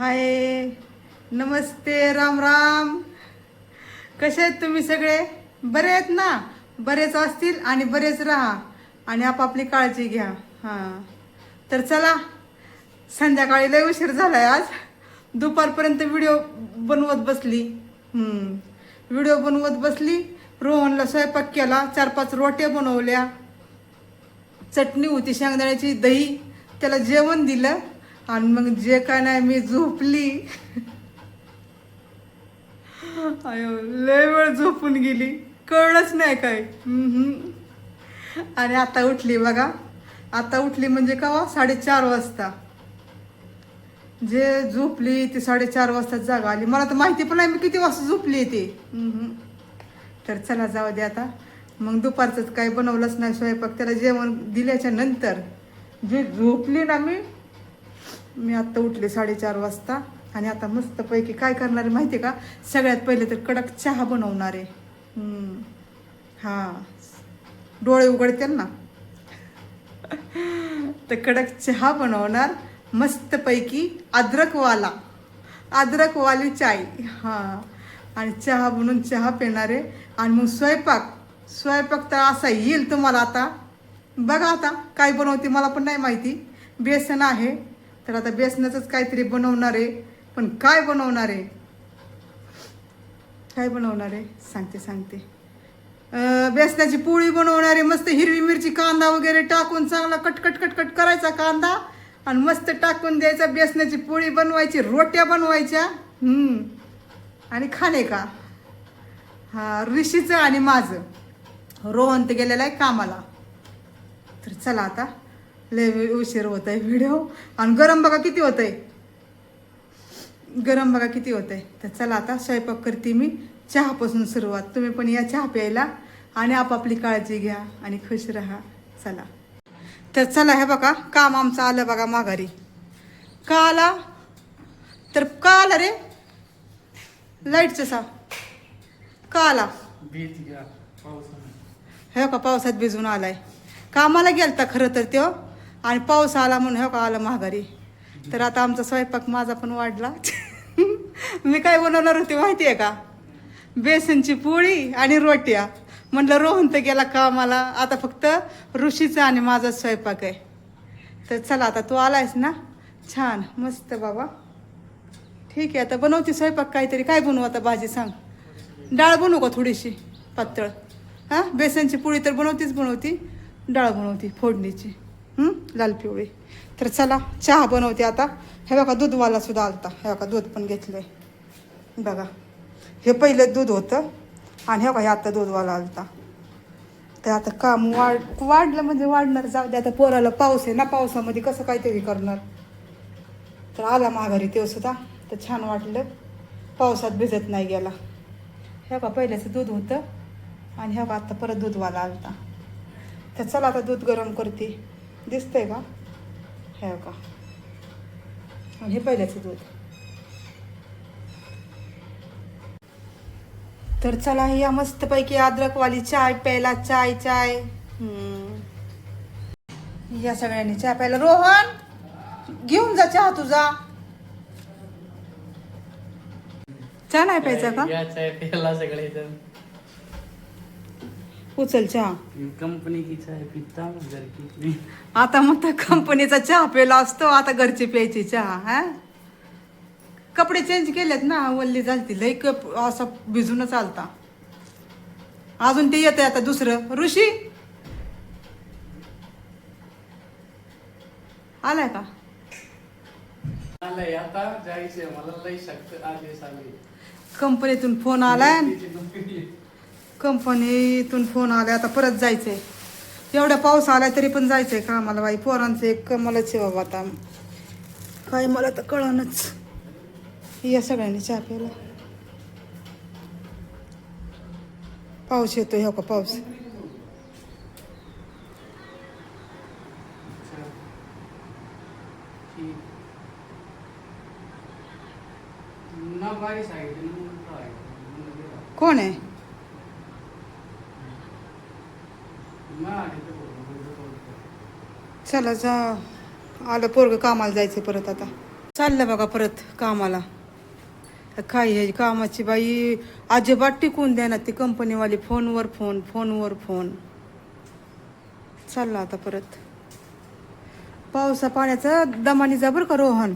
हाय. नमस्ते राम राम. कसे आहेत तुम्ही सगळे? बरे आहेत ना? बरेच असतील आणि बरेच राहा. आणि आपापली काळजी घ्या. हां. तर चला संध्याकाळी लय उशीर झालाय आज. दुपारपर्यंत व्हिडिओ बनवत बसली. व्हिडिओ बनवत बसली. रोहनला स्वयंपाक केला. चार पाच रोट्या बनवल्या. चटणी होती शेंगदाण्याची दही. त्याला जेवण दिलं. आणि मग जे काय नाही मी झोपली. अयो लय वेळ झोपून गेली. कळलंच नाही काय आणि आता उठली बघा. आता उठली म्हणजे कवा? साडेचार वाजता. जे झोपली ती साडेचार वाजता जागा आली. मला तर माहिती पण नाही मी किती वाजता झोपली ते. तर चला जाऊ दे आता. मग दुपारचंच काही बनवलंच नाही स्वयंपाक. त्याला जेवण दिल्याच्या नंतर. जे झोपली ना मी मी आत्ता उठले साडेचार वाजता आणि आता मस्तपैकी काय करणार आहे माहिती आहे का? सगळ्यात पहिले तर कडक चहा बनवणार आहे. हां हा. डोळे उघडतील ना? तर कडक चहा बनवणार मस्तपैकी अद्रकवाला. अद्रकवाली चाय. हां. आणि चहा बनवून चहा पिणार आहे. आणि मग स्वयंपाक. स्वयंपाक तर असा येईल तुम्हाला आता. बघा आता काय बनवते मला पण नाही माहिती. बेसन आहे. तर आता बेसनाचंच काहीतरी बनवणार आहे. पण काय बनवणार आहे? काय बनवणार आहे? सांगते सांगते. बेसनाची पोळी बनवणार आहे. मस्त हिरवी मिरची कांदा वगैरे टाकून चांगला कटकट कटकट करायचा कांदा आणि मस्त टाकून द्यायचा. बेसनाची पोळी बनवायची रोट्या बनवायच्या. आणि खाणे का? हा ऋषीचं आणि माझं. रोहन तर गेलेला आहे कामाला. तर चला आता. लय उशीर होत आहे व्हिडिओ आणि गरम बघा किती होत आहे गरम बघा किती होत आहे तर चला आता स्वयंपाक करते मी. चहापासून सुरुवात. तुम्ही पण या चहा प्यायला. आणि आपापली काळजी घ्या आणि खुश राहा. चला. तर चला हे बघा काम आमचं आलं बघा माघारी. का आला? तर का आला रे? लाईटचं सा. का आला? हे का पावसात भिजून आलाय. कामाला गेलता खरं तर त्यो आणि पाऊस आला म्हणून हे का आला महागारी तर आता आमचा स्वयंपाक माझा पण वाढला. मी काय बनवणार होते माहिती आहे का? बेसनची पोळी आणि रोट्या. म्हटलं रोहन तर गेला कामाला. आता फक्त ऋषीचा आणि माझा स्वयंपाक आहे. तर चला आता तू आलायस ना? छान मस्त बाबा. ठीक आहे आता बनवते स्वयंपाक काहीतरी. काय बनवू आता भाजी सांग? डाळ बनवू का थोडीशी? पातळ. हां? बेसनची पोळी तर बनवतीच बनवती. डाळ बनवती फोडणीची. लाल पिवळी. तर चला चहा बनवते आता. हे बघा दूधवाला सुद्धा आलता. हे बघा दूध पण घेतलंय. बघा. हे पहिलं दूध होतं आणि हे बघा हे आता दूधवाला आलता. तर आता काम वाढ वाढलं म्हणजे वाढणार. जाऊ दे आता पोराला पाऊस आहे ना पावसामध्ये कसं काहीतरी करणार? तर आला माघारी ते सुद्धा. तर छान वाटलं. पावसात भिजत नाही गेला. हे का पहिल्याचं दूध होतं आणि हे का आता परत दूधवाला आलता. तर चला आता दूध गरम करते. दिसतंय का? हे का आणि हे पहिल्याचं दूध. तर चला या मस्तपैकी अद्रकवाली चाय प्यायला. चाय चाय. हम्म. या सगळ्यांनी चहा प्यायला. रोहन घेऊन जा चहा तुझा. चहा नाही प्यायचा का? चाय प्यायला सगळे उचल चहा कंपनी की चाय पिता घर की आता मग त्या कंपनीचा चहा प्यायला असतो आता घरची प्यायची चहा हा? कपडे चेंज केलेत ना वल्ली झालती लई कप असा भिजूनच आलता. अजून ते येतंय आता दुसरं. ऋषी? आलाय का? आलंय आता जायचंय. मला लई शक्त आले. कंपनीतून फोन आलाय. कंपनीतून फोन आलाय आता परत जायचंय. एवढा पाऊस आलाय तरी पण जायचंय का आम्हाला बाई? पोरांचं एक कमलच आहे बाबा आता. काय मला तर कळणच. या सगळ्यांनी चहा प्यायला. पाऊस येतोय हो का पाऊस? आहे आहे. कोण आहे ना आहे ते बरोबर, बरोबर. चला जा. आलं पोरग कामाला जायचं परत आता. चाललं बघा परत कामाला. काय हे कामाची बाई अजिबात टिकून द्या ना ती कंपनीवाली फोनवर फोन फोनवर फोन. चालला आता परत. पावसा पाण्याचा दमानी जा बरं का रोहन.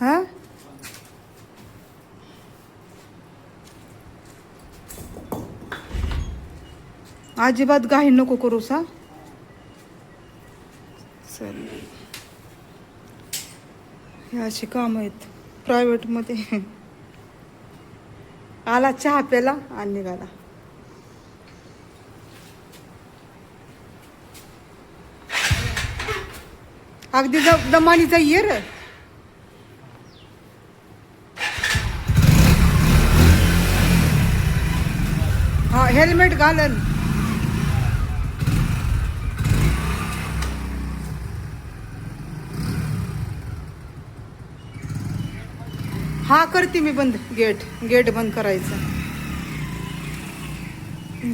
हा? अजिबात घाई नको करू सा चल हे अशी कामं आहेत प्रायव्हेटमध्ये. आला चहा प्याला आणि निघाला. अगदी द- दमानी जाईये र हा हेल्मेट घालन. हा करते मी बंद. गेट गेट बंद करायचं.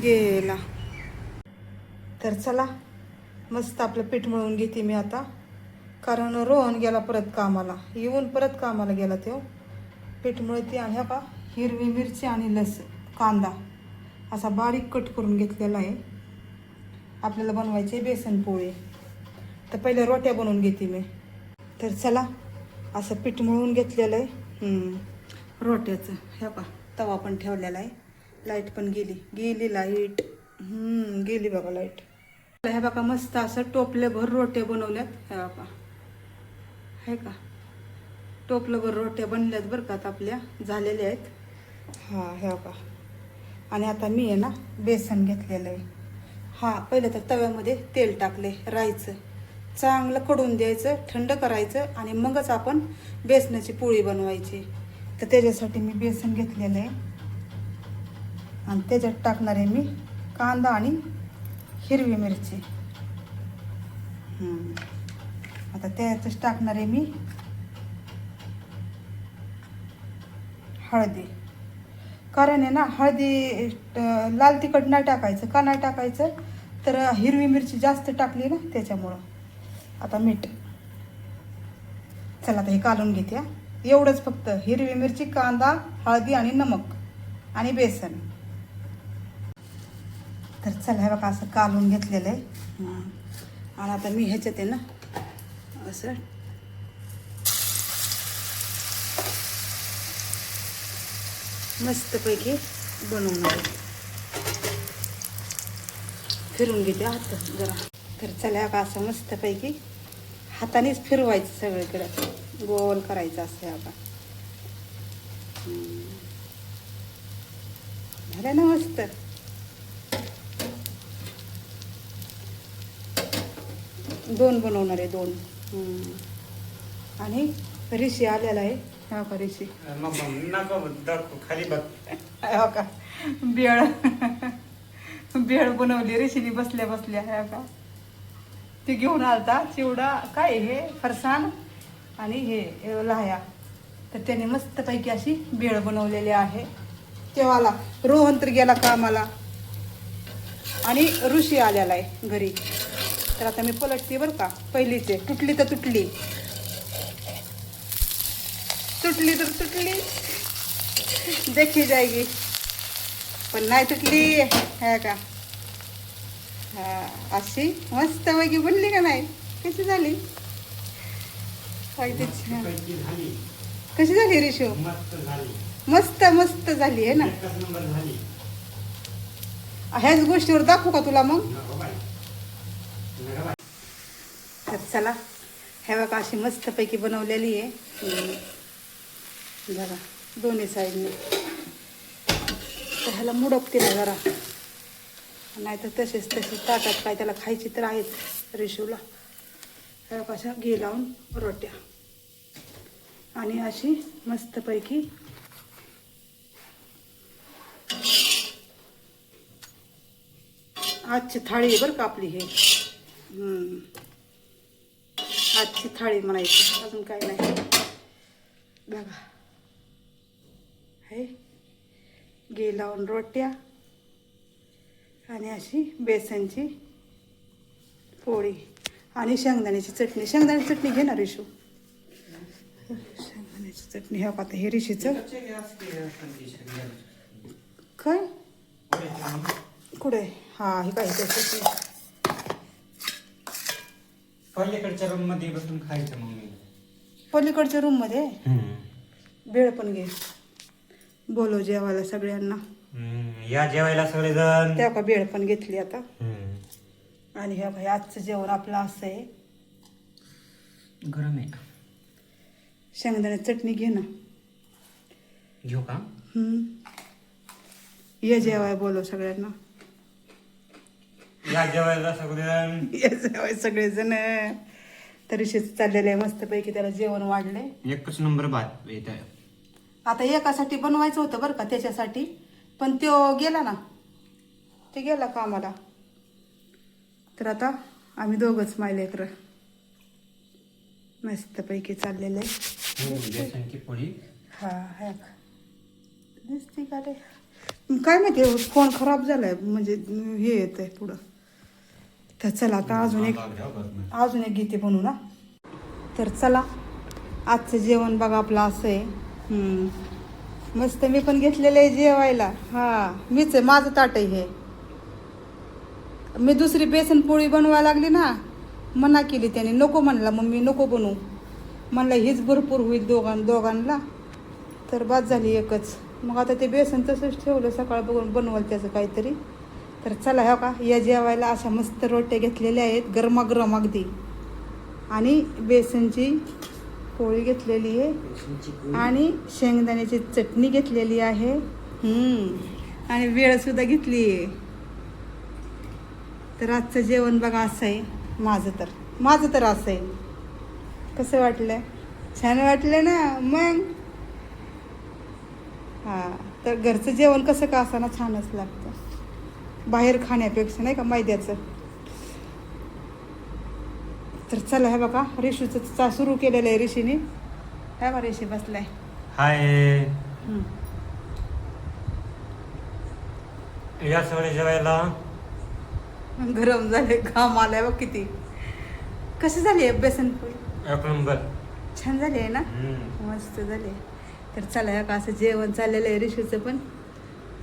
गेला. तर चला मस्त आपलं पीठ मळून घेते मी आता. कारण रोहन गेला परत कामाला. येऊन परत कामाला गेला तो. पीठ मळते आणि हा का हिरवी मिरची आणि लस कांदा. असा बारीक कट करून घेतलेला आहे. आपल्याला बनवायचे बेसन पोळी. तर पहिल्या रोट्या बनवून घेते मी. तर चला असं पीठ मळून घेतलेलं आहे. रोट्याचं हे पा तवा पण ठेवलेला आहे. लाइट पण गेली. गेली लाइट गेली बघा लाइट ह्या बघा मस्त असं टोपल्याभर रोट्या बनवल्यात. हे बापा आहे का? टोपलंभर रोट्या बनल्यात बरं का आता आपल्या झालेल्या आहेत. हा हे बघा. आणि आता मी आहे ना बेसन घेतलेलं आहे. हा पहिलं तर तव्यामध्ये तेल टाकले राईचं चांगलं कडून द्यायचं थंड करायचं आणि मगच आपण बेसनाची पोळी बनवायची. तर त्याच्यासाठी मी बेसन घेतलेलं आहे. आणि त्याच्यात टाकणार आहे मी कांदा आणि हिरवी मिरची. आता त्यातच टाकणार आहे मी हळदी. कारण आहे ना हळदी लाल तिखट नाही टाकायचं. का नाही टाकायचं? तर हिरवी मिरची जास्त टाकली ना त्याच्यामुळं. आता मीठ. चला आता हे कालून घेते एवढंच फक्त हिरवी मिरची कांदा हळदी आणि नमक आणि बेसन. तर चला हे बघा असं कालून घेतलेलं आहे. आणि आता मी ह्याच्यात आहे ना असं. मस्तपैकी बनवणार फिरून घेते हात जरा. तर चला का असं मस्तपैकी हातानेच फिरवायचं सगळीकडं. गोल करायचं असं आता. झालं ना मस्त. दोन बनवणार आहे दोन. आणि ऋषी आलेला आहे. हा का दाखव खाली बघ. हो का? बेळ बेळ बनवली ऋषीने बसल्या बसल्या हो का? ते घेऊन आलता चिवडा काय हे फरसाण आणि हे लाह्या. तर त्याने मस्तपैकी अशी बेळ बनवलेली आहे. तेव्हाला रोहन तर गेला कामाला. आणि ऋषी आलेला आहे घरी. तर आता मी पलटते बरं का पहिलीचे. तुटली तर तुटली. तुटली तर तुटली. देखी जायगी. पण नाही तुटली. आहे का? हा अशी मस्त पैकी बनली का नाही? कशी झाली? अगदी छान. कशी झाली रिशू? मस्त मस्त मस्त झाली आहे ना? ह्याच गोष्टीवर दाखवू का तुला मग? तर चला हे बघा अशी मस्तपैकी बनवलेली आहे. बघा दोन्ही साईडने तर ह्याला मुडपते ना जरा. नाही तर तसेच तसे ताटात काय त्याला खायची तर आहेत रेशूला. कशा घे लावून रोट्या. आणि अशी मस्तपैकी आजची थाळी आहे बरं का आपली हे. आजची थाळी म्हणायची. अजून काय नाही. बघा. हे. गे लावून रोट्या. आणि अशी बेसनची पोळी आणि शेंगदाण्याची चटणी. शेंगदाण्याची चटणी घे ना रिशू. शेंगदाण्याची चटणी का आता हे रिशीचं. काय? कुठे? हा हे काय चटणी पलीकडच्या रूममध्ये बसून खायचं मग मी. पलीकडच्या रूममध्ये भेळ पण घे. बोलव जेवायला सगळ्यांना. हम्म, या जेवायला सगळेजण? त्या का भेळ पण घेतली आता. हम्म. आणि ह्या भाई आजचं जेवण आपलं असं आहे. गरम आहे शेंगदाण्याची चटणी घे ना. घेऊ का? हम्म. ये जेवाय बोलव सगळ्यांना. या जेवायला सगळेजण? ये जेवाय सगळेजण. तरी शेत चाललेलं आहे मस्तपैकी त्याला जेवण वाढले एकच नंबर भात येत आहे आता एकासाठी बनवायचं होतं बरं का त्याच्यासाठी? पण तो गेला ना ते गेला कामाला. तर आता आम्ही दोघंच मायलेकर मस्तपैकी चाललेलं आहे. हा. दिसते का रे? काय माहिती फोन खराब झालाय म्हणजे हे येत आहे पुढं. तर चला आता अजून एक अजून एक गीते बनवू ना. तर चला आजचं जेवण बघा आपलं असं आहे. हम्म. मस्त मी पण घेतलेलं आहे जेवायला. हा मीच आहे माझं ताट आहे हे. मी दुसरी बेसन पोळी बनवायला लागली ना मना केली त्याने. नको म्हणला मम्मी नको बनवू. म्हणलं हीच भरपूर होईल दोघां दोघांना. तर बाद झाली एकच. मग आता ते बेसन तसंच ठेवलं सकाळ बघून बनवलं त्याचं काहीतरी. तर चला हो का? या जेवायला अशा मस्त रोट्या घेतलेल्या आहेत गरमागरम अगदी. आणि बेसनची पोळी घेतलेली आहे. आणि शेंगदाण्याची चटणी घेतलेली आहे. हम्म. आणि वेळसुद्धा घेतली आहे. तर आजचं जेवण बघा असं आहे. माझं तर. माझं तर असं आहे. कसं वाटलं? छान वाटलं ना? मग? हां. तर घरचं जेवण कसं का असताना छानच लागतं. बाहेर खाण्यापेक्षा नाही का मैद्याचं? तर चला हे बघा रिशूचं चा सुरू केलेलं आहे ऋषीने काय बा ऋषी बसलाय? हाय. या सगळे जेवायला. गरम झाले घाम आलाय बघ किती. कशी झाली आहे बेसन पोळी एक नंबर. छान झाली आहे ना. मस्त झाली आहे. तर चला ह्या का असं जेवण चाललेलं आहे ऋषीचं पण.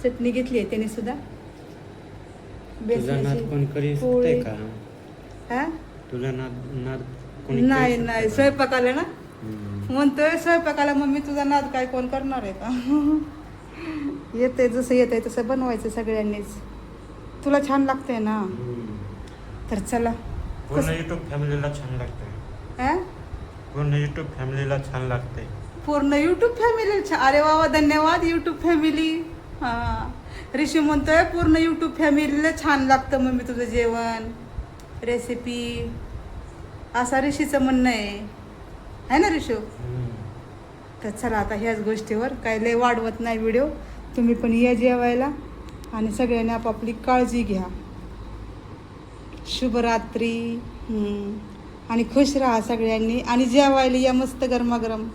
चटणी घेतली आहे त्याने सुद्धा. तुझा नाद बेसनाची कोण करी पोळी. का? हा? तुझा नाद नाद कोणी नाही करू नाही शकते? स्वयंपाकाला ना? हम्म. म्हणतोय स्वयंपाकाला मम्मी तुझा नाद काय? कोण करणार आहे का? येते जसं येतंय तसं बनवायचं सगळ्यांनीच. तुला छान लागतंय ना? हम्म. तर चला. पूर्ण युट्यूब फॅमिलीला छान लागते हा? पूर्ण युट्यूब फॅमिलीला छान लागते पूर्ण युट्यूब फॅमिली अरे वा वा, धन्यवाद युट्यूब फॅमिली हा. ऋषी म्हणतोय पूर्ण युट्यूब फॅमिलीला छान लागतं मम्मी तुझं जेवण. रेसिपी असा ऋषीचं म्हणणं आहे. है ना ऋषू. तर चला आता ह्याच गोष्टीवर. काय लय वाढवत नाही व्हिडिओ तुम्ही पण या जेवायला आणि सगळ्यांनी आपापली काळजी घ्या. शुभरात्री. हम्म. आणि खुश राहा सगळ्यांनी. आणि जेवायला या मस्त गरमागरम.